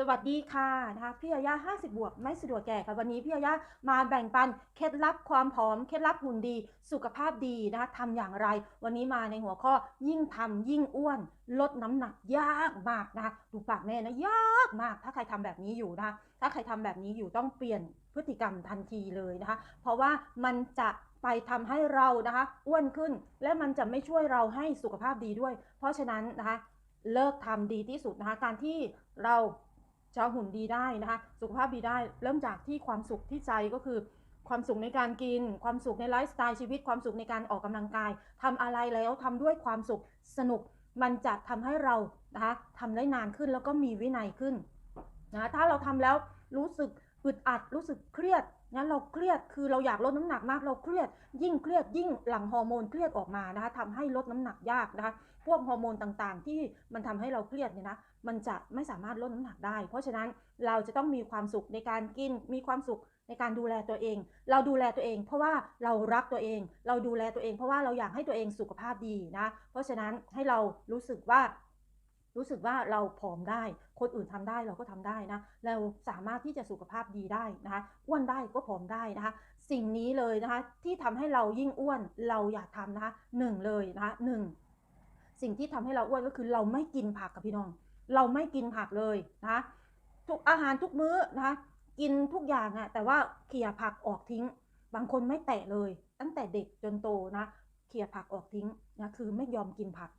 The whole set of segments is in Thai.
สวัสดีค่ะนะคะพี่ยาย่า50 บวก ไม่สะดวกแก่ค่ะวันนี้พี่ยาย่ามาแบ่งปันเคล็ดลับความผอมเคล็ดลับหุ่นดี สุขภาพดีนะคะทำอย่างไร วันนี้มาในหัวข้อยิ่งทำยิ่งอ้วน ลดน้ำหนักยากมากนะคะดูปากแม่นะยากมาก ถ้าใครทำแบบนี้อยู่นะคะถ้าใครทำแบบนี้อยู่ต้องเปลี่ยนพฤติกรรมทันทีเลยนะคะ เพราะว่ามันจะไปทำให้เรานะคะอ้วนขึ้น และมันจะไม่ช่วยเราให้สุขภาพดีด้วย เพราะฉะนั้นนะคะเลิกทำดีที่สุดนะคะการที่เรา จะหุ่นดีได้นะคะ สุขภาพดีได้เริ่มจากที่ความสุขที่ใจก็คือ ความสุขในการกิน ความสุขในไลฟ์สไตล์ชีวิต ความสุขในการออกกำลังกายทำอะไรแล้วทำด้วยความสุขสนุกมันจะทำให้เรานะคะทำได้นานขึ้นแล้วก็มีวินัยขึ้นนะถ้าเราทำแล้วรู้สึกอึดอัดรู้สึกเครียดงั้นเราเครียดคือเราอยากลดน้ำหนักมากเราเครียด ยิ่งเครียดยิ่งหลั่งฮอร์โมนเครียดออกมานะคะทำให้ลดน้ำหนักยากนะคะ พวกฮอร์โมนต่างๆ ที่มันทำให้เราเครียดเนี่ยนะมันจะไม่สามารถลดน้ำหนักได้ เพราะฉะนั้นเราจะต้องมีความสุขในการกินมีความสุขในการดูแลตัวเอง เราดูแลตัวเอง เพราะว่าเรารักตัวเอง เราดูแลตัวเอง เพราะว่าเราอยากให้ตัวเองสุขภาพดีนะ เพราะฉะนั้นให้เรารู้สึกว่า รู้สึกว่าเราผอมได้ คนอื่นทำได้เราก็ทำได้นะ เราสามารถที่จะสุขภาพดีได้นะคะอ้วนได้ก็ผอมได้นะคะ สิ่งนี้เลยนะคะที่ทำให้เรายิ่งอ้วนเราอยากทำนะคะหนึ่งเลยนะคะหนึ่ง สิ่งที่ทำให้เราอ้วนก็คือเราไม่กินผักกับพี่น้อง เราไม่กินผักเลยนะคะทุกอาหารทุกมื้อนะคะกินทุกอย่างอะแต่ว่าเขี่ยผักออกทิ้ง บางคนไม่แตะเลย ตั้งแต่เด็กจนโตนะเขี่ยผักออกทิ้งนะคือไม่ยอมกินผัก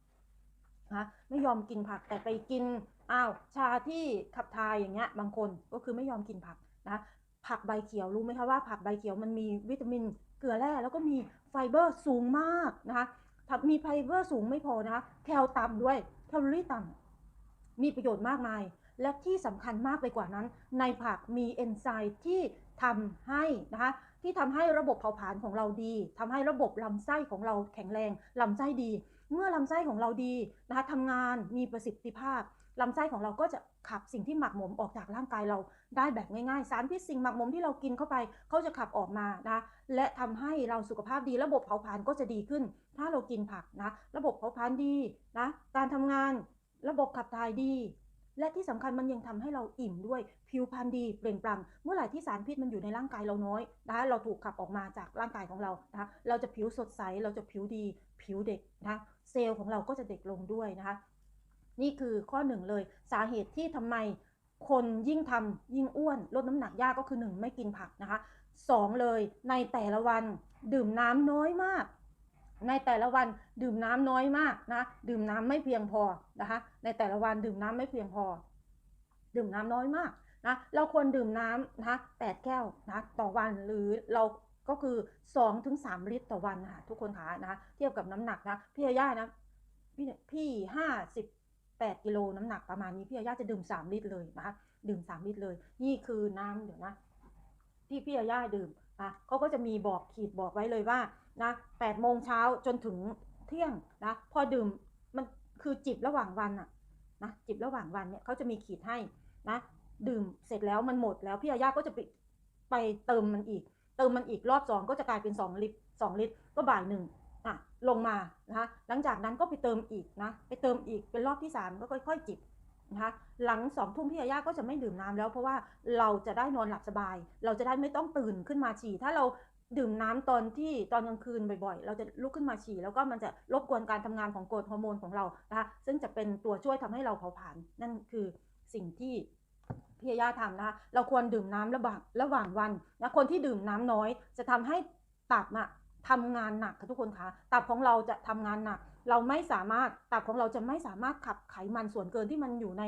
นะไม่ยอมกินผักแต่ไปกินอ้าวชาที่ขับถ่ายอย่างเงี้ยบางคนก็คือไม่ยอมกินผักนะผักใบเขียวรู้ไหมคะว่าผักใบเขียวมันมีวิตามินเกลือแร่แล้วก็มีไฟเบอร์สูงมากนะคะ ผักมีไฟเบอร์สูงไม่พอนะคะแคลต่ำด้วยแคลอรี่ต่ำมีประโยชน์มากมาย และที่สำคัญมากไปกว่านั้น ในผักมีเอนไซม์ที่ทำให้นะคะที่ทำให้ระบบเผาผลาญของเราดีทำให้ระบบลำไส้ของเราแข็งแรงลำไส้ดี เมื่อลำไส้ของเราดีนะคะทำงานมีประสิทธิภาพ ลำไส้ของเราก็จะขับสิ่งที่หมักหมมออกจากร่างกายเราได้แบบง่ายๆ สารพิษสิ่งหมักหมมที่เรากินเข้าไปเขาจะขับออกมานะและทำให้เราสุขภาพดีระบบเผาผลาญก็จะดีขึ้น ถ้าเรากินผักนะระบบเผาผลาญดีนะการทำงานระบบขับถ่ายดี และที่สำคัญมันยังทำให้เราอิ่มด้วยผิวพรรณดีเปล่งปลั่งเมื่อไหร่ที่สารพิษมันอยู่ในร่างกายเราน้อยนะเราถูกขับออกมาจากร่างกายของเรานะเราจะผิวสดใสเราจะผิวดี ผิวเด็กนะเซลล์ของเราก็จะเด็กลงด้วยนะคะ นี่คือข้อหนึ่งเลย สาเหตุที่ทำไมคนยิ่งทำยิ่งอ้วนลดน้ำหนักยากก็คือหนึ่งไม่กินผักนะคะสองเลยในแต่ละวันดื่มน้ำน้อยมาก ในแต่ละวันดื่มน้ำน้อยมากนะดื่มน้ำไม่เพียงพอนะคะ ในแต่ละวันดื่มน้ำไม่เพียงพอ ดื่มน้ำน้อยมากนะเราควรดื่มน้ำนะคะแปดแก้วนะต่อวันหรือเราก็คือ2ถึง3ลิตรต่อวันนะคะทุกคนคะนะเทียบกับน้ำหนักนะพี่ย่านะพี่พี่ห้าสิบ แปดกิโลน้ำหนักประมาณนี้พี่ย่าจะดื่มสามลิตรเลยนะคะดื่มสามลิตรเลย นี่คือน้ำเดี๋ยวนะที่พี่ย่าดื่มนะเขาก็จะมีบอกขีดบอกไว้เลยว่านะแปดโมงเช้าจนถึงเที่ยงนะพอดื่มมันคือจิบระหว่างวันอะนะจิบระหว่างวันเนี่ยเขาจะมีขีดให้นะดื่มเสร็จแล้วมันหมดแล้วพี่ย่าก็จะไปไปเติมมันอีก เติมมันอีกรอบสองก็จะกลายเป็น2ลิตร2ลิตรก็บ่ายหนึ่ง อะลงมานะคะหลังจากนั้นก็ไปเติมอีกนะไปเติมอีกเป็นรอบที่ 3 ก็ค่อย ๆ จิบนะคะหลังสองทุ่มพี่ยาย่าก็จะไม่ดื่มน้ำแล้ว เพราะว่าเราจะได้นอนหลับสบาย เราจะได้ไม่ต้องตื่นขึ้นมาฉี่ ถ้าเราดื่มน้ำตอนที่ตอนกลางคืนบ่อยๆ เราจะลุกขึ้นมาฉี่ แล้วก็มันจะรบกวนการทำงานของกรดฮอร์โมนของเรานะคะซึ่งจะเป็นตัวช่วยทำให้เราเผาผลาญนั่นคือสิ่งที่พี่ย่าทำนะคะเราควรดื่มน้ำระหว่างระหว่างวันนะคนที่ดื่มน้ำน้อย จะทำให้ตับอะ ทำงานหนักค่ะทุกคนคะตับของเราจะทำงานหนัก เราไม่สามารถตับของเราจะไม่สามารถขับไขมันส่วนเกินที่มันอยู่ใน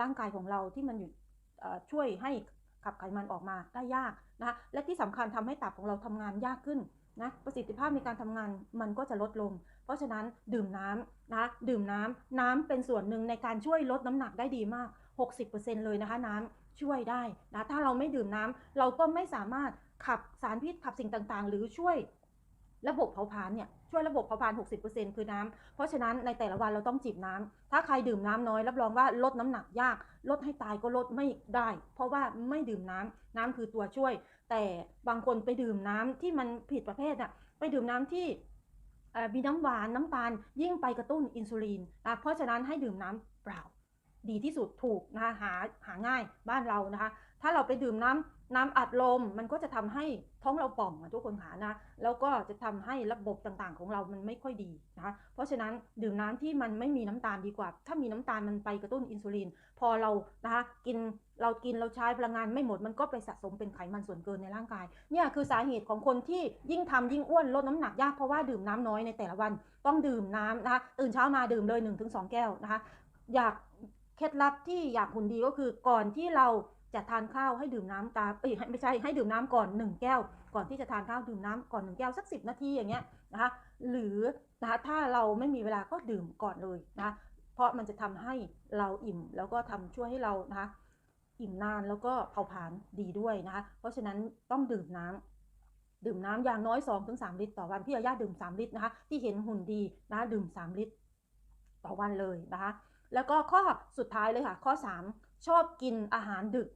ร่างกายของเราที่มันอยู่ช่วยให้ขับไขมันออกมาได้ยากนะคะและที่สำคัญทำให้ตับของเราทำงานยากขึ้นนะประสิทธิภาพในการทำงานมันก็จะลดลง เพราะฉะนั้นดื่มน้ำนะดื่มน้ำน้ำเป็นส่วนหนึ่งในการช่วยลดน้ำหนักได้ดีมาก 60%เลยนะคะน้ำช่วยได้นะถ้าเราไม่ดื่มน้ำเราก็ไม่สามารถขับสารพิษขับสิ่งต่างๆ หรือช่วย ระบบเผาผลาญเนี่ยช่วยระบบเผาผลาญ60%คือน้ำเพราะฉะนั้นในแต่ละวันเราต้องจิบน้ำถ้าใครดื่มน้ำน้อย รับรองว่าลดน้ำหนักยาก ลดให้ตายก็ลดไม่ได้ เพราะว่าไม่ดื่มน้ำน้ำคือตัวช่วย แต่บางคนไปดื่มน้ำที่มันผิดประเภทอะไปดื่มน้ำที่มีน้ำหวานน้ำตาล ยิ่งไปกระตุ้นอินซูลินนะเพราะฉะนั้นให้ดื่มน้ำเปล่าดีที่สุดถูกนะคะหาหาง่ายบ้านเรานะคะ ถ้าเราไปดื่มน้ำ น้ำอัดลมมันก็จะทำให้ท้องเราป่องอะทุกคนค่ะนะแล้วก็จะทำให้ระบบต่างๆ ของเรามันไม่ค่อยดีนะคะเพราะฉะนั้นดื่มน้ำที่มันไม่มีน้ำตาลดีกว่า ถ้ามีน้ำตาลมันไปกระตุ้นอินซูลิน พอเรานะคะกินเรากินเราใช้พลังงานไม่หมดมันก็ไปสะสมเป็นไขมันส่วนเกินในร่างกายเนี่ยคือสาเหตุของคนที่ยิ่งทำยิ่งอ้วนลดน้ำหนักยากเพราะว่าดื่มน้ำน้อยในแต่ละวันต้องดื่มน้ำนะคะตื่นเช้ามาดื่มเลย 1-2 แก้วนะคะอยากเคล็ดลับที่อยากหุ่นดีก็คือก่อนที่เรา จะทานข้าวให้ดื่มน้ำตามเอ้ยไม่ใช่ให้ดื่มน้ำก่อน 1 แก้ว ก่อนที่จะทานข้าวดื่มน้ำก่อน1แก้วสัก 10 นาทีอย่างเงี้ยนะคะหรือนะคะถ้าเราไม่มีเวลาก็ดื่มก่อนเลยนะะเพราะมันจะทำให้เราอิ่มแล้วก็ทำช่วยให้เรานะคะอิ่มนานแล้วก็เผาผลาญดีด้วยนะคะเพราะฉะนั้นต้องดื่มน้ำดื่มน้ำอย่างน้อย 2-3 ลิตร ต่อวันพี่อาญาดื่ม 3 ลิตรนะคะที่เห็นหุ่นดีนะะดื่ม 3 ลิตร ต่อวันเลยนะคะแล้วก็ข้อสุดท้ายเลยค่ะ ข้อ 3 ชอบกินอาหารดึก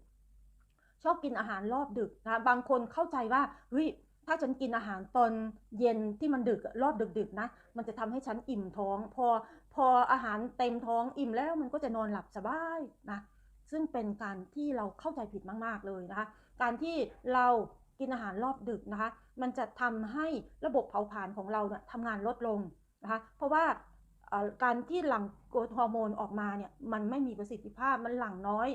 ชอบกินอาหารรอบดึกนะบางคนเข้าใจว่าเฮ้ยถ้าฉันกินอาหารตอนเย็นที่มันดึกรอบดึกๆนะ มันจะทำให้ฉันอิ่มท้อง พอพออาหารเต็มท้องอิ่มแล้วมันก็จะนอนหลับสบายนะซึ่งเป็นการที่เราเข้าใจผิดมากๆเลยนะคะ การที่เรากินอาหารรอบดึกนะคะ มันจะทำให้ระบบเผาผลาญของเราเนี่ยทำงานลดลงนะคะ เพราะว่าการที่หลั่งโกรทฮอร์โมนออกมาเนี่ยมันไม่มีประสิทธิภาพมันหลั่งน้อย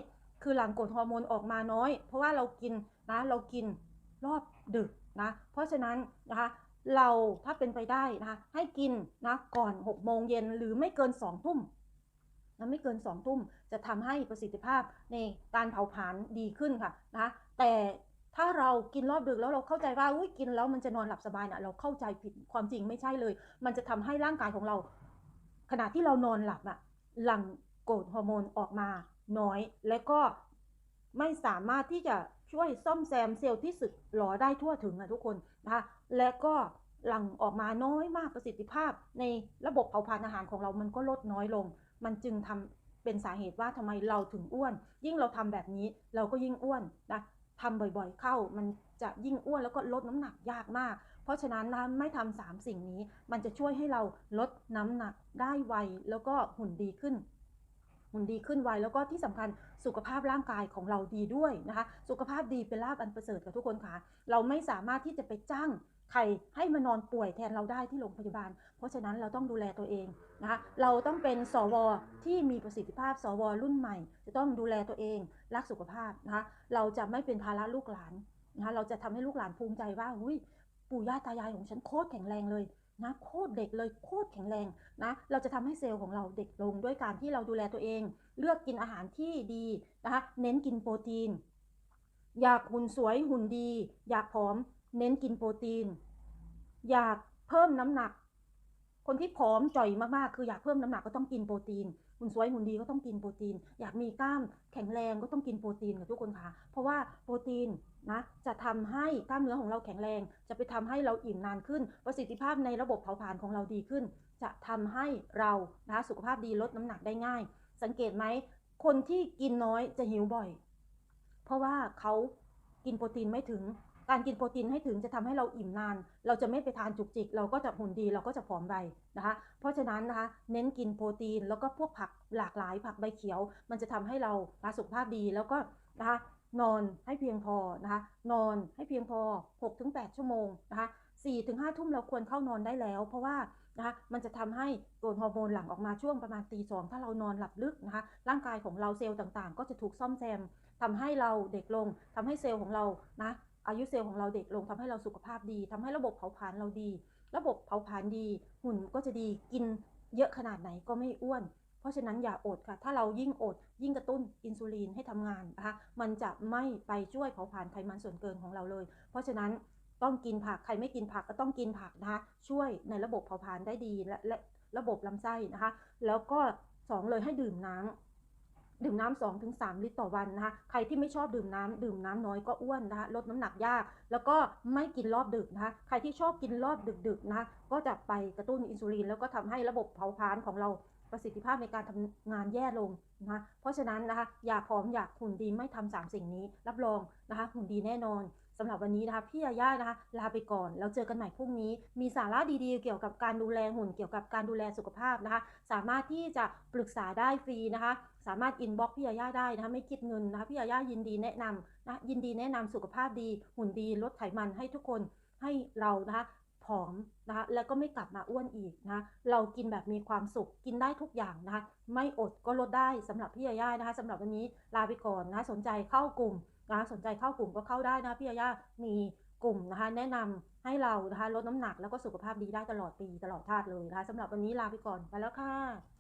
คือหลั่งโกรทฮอร์โมนออกมาน้อย เพราะว่าเรากินนะเรากินรอบดึกนะเพราะฉะนั้นนะคะเราถ้าเป็นไปได้นะคะให้กินนะก่อน6โมงเย็นหรือไม่เกิน2ทุ่มนะไม่เกิน2ทุ่มจะทำให้ประสิทธิภาพในการเผาผลาญดีขึ้นค่ะนะแต่ถ้าเรากินรอบดึกแล้วเราเข้าใจว่าอุ้ยกินแล้วมันจะนอนหลับสบายนะเราเข้าใจผิดความจริงไม่ใช่เลย มันจะทำให้ร่างกายของเรา ขณะที่เรานอนหลับอะหลั่งโกรทฮอร์โมนออกมา น้อย และก็ไม่สามารถที่จะช่วยซ่อมแซมเซลล์ที่สึกหรอได้ทั่วถึงอะทุกคนนะคะและก็หลั่งออกมาน้อยมากประสิทธิภาพ ในระบบเผาผลาญอาหารของเรามันก็ลดน้อยลง มันจึงทำเป็นสาเหตุว่าทำไมเราถึงอ้วน ยิ่งเราทำแบบนี้เราก็ยิ่งอ้วนนะทำบ่อยๆเข้า มันจะยิ่งอ้วนแล้วก็ลดน้ำหนักยากมาก เพราะฉะนั้นนะไม่ทำสามสิ่งนี้ มันจะช่วยให้เราลดน้ำหนักได้ไวแล้วก็หุ่นดีขึ้น หุ่นดีขึ้นไวแล้วก็ที่สำคัญสุขภาพร่างกายของเราดีด้วยนะคะ สุขภาพดีเป็นลาภอันประเสริฐกับทุกคนค่ะ เราไม่สามารถที่จะไปจ้างใครให้มานอนป่วยแทนเราได้ที่โรงพยาบาล เพราะฉะนั้นเราต้องดูแลตัวเองนะคะ เราต้องเป็นสวที่มีประสิทธิภาพ สวรุ่นใหม่ จะต้องดูแลตัวเอง รักสุขภาพนะคะ เราจะไม่เป็นภาระลูกหลานนะคะ เราจะทำให้ลูกหลานภูมิใจว่าหุยปู่ย่าตายายของฉันโคตรแข็งแรงเลย นะโคตรเด็กเลยโคตรแข็งแรงนะเราจะทำให้เซลล์ของเราเด็กลงด้วยการที่เราดูแลตัวเอง เลือกกินอาหารที่ดีนะคะเน้นกินโปรตีน อยากหุ่นสวยหุ่นดี อยากผอมเน้นกินโปรตีน อยากเพิ่มน้ำหนัก คนที่ผอมจ่อยมากๆคืออยากเพิ่มน้ำหนักก็ต้องกินโปรตีนหุ่นสวยหุ่นดีก็ต้องกินโปรตีน อยากมีกล้ามแข็งแรงก็ต้องกินโปรตีนกับทุกคนค่ะเพราะว่าโปรตีน นะจะทำให้กล้ามเนื้อของเราแข็งแรง จะไปทำให้เราอิ่มนานขึ้น ประสิทธิภาพในระบบเผาผลาญของเราดีขึ้น จะทำให้เรานะสุขภาพดีลดน้ำหนักได้ง่าย สังเกตไหมคนที่กินน้อยจะหิวบ่อย เพราะว่าเขากินโปรตีนไม่ถึง การกินโปรตีนให้ถึงจะทำให้เราอิ่มนาน เราจะไม่ไปทานจุกจิก เราก็จะหุ่นดีเราก็จะผอมไปนะคะ เพราะฉะนั้นนะคะเน้นกินโปรตีนแล้วก็พวกผักหลากหลายผักใบเขียว มันจะทำให้เรานะสุขภาพดีแล้วก็นะคะ นอนให้เพียงพอนะคะ นอนให้เพียงพอ 6-8 ชั่วโมงนะคะ4-5ทุ่มเราควรเข้านอนได้แล้ว เพราะว่านะคะมันจะทำให้โกรทฮอร์โมนหลั่งออกมาช่วงประมาณตีสองถ้าเรานอนหลับลึกนะคะ ร่างกายของเราเซลล์ต่างๆ ก็จะถูกซ่อมแซมทำให้เราเด็กลงทำให้เซลล์ของเรานะอายุเซลล์ของเราเด็กลงทำให้เราสุขภาพดีทำให้ระบบเผาผลาญเราดี ระบบเผาผลาญดี หุ่นก็จะดีกินเยอะขนาดไหนก็ไม่อ้วน เพราะฉะนั้นอย่าอดค่ะ ถ้าเรายิ่งอด ยิ่งกระตุ้นอินซูลินให้ทำงานนะคะ มันจะไม่ไปช่วยเผาผลาญไขมันส่วนเกินของเราเลย เพราะฉะนั้นต้องกินผัก ใครไม่กินผักก็ต้องกินผักนะคะ ช่วยในระบบเผาผลาญได้ดีและและระบบลำไส้นะคะ แล้วก็สองเลยให้ดื่มน้ำดื่มน้ำสองถึงสามลิตรต่อวันนะคะ ใครที่ไม่ชอบดื่มน้ำดื่มน้ำน้อยก็อ้วนนะคะ ลดน้ำหนักยาก แล้วก็ไม่กินรอบดึกนะคะ ใครที่ชอบกินรอบดึกๆนะคะ ก็จะไปกระตุ้นอินซูลิน แล้วก็ทำให้ระบบเผาผลาญของเรา ประสิทธิภาพในการทำงานแย่ลงนะคะเพราะฉะนั้นนะคะอยากผอมอยากหุ่นดีไม่ทำสามสิ่งนี้รับรองนะคะหุ่นดีแน่นอนสำหรับวันนี้นะคะพี่ยาย่านะคะลาไปก่อน แล้วเจอกันใหม่พรุ่งนี้ มีสาระดีๆ เกี่ยวกับการดูแลหุ่นเกี่ยวกับการดูแลสุขภาพนะคะ สามารถที่จะปรึกษาได้ฟรีนะคะ สามารถอินบ็อกพี่ยาย่าได้นะคะไม่คิดเงินนะคะพี่ยาย่ายินดีแนะนำนะยินดีแนะนำสุขภาพดี หุ่นดีลดไขมันให้ทุกคนให้เรานะคะ ผอมนะคะแล้วก็ไม่กลับมาอ้วนอีกนะคะเรากินแบบมีความสุขกินได้ทุกอย่างนะคะไม่อดก็ลดได้สำหรับพี่ยาย่านะคะสำหรับวันนี้ลาไปก่อนนะสนใจเข้ากลุ่มนะคะสนใจเข้ากลุ่มก็เข้าได้นะพี่ยาย่ามีกลุ่มนะคะแนะนำให้เรานะคะลดน้ำหนักแล้วก็สุขภาพดีได้ตลอดปีตลอดชาติเลยนะคะสำหรับวันนี้ลาไปก่อนไปแล้วค่ะ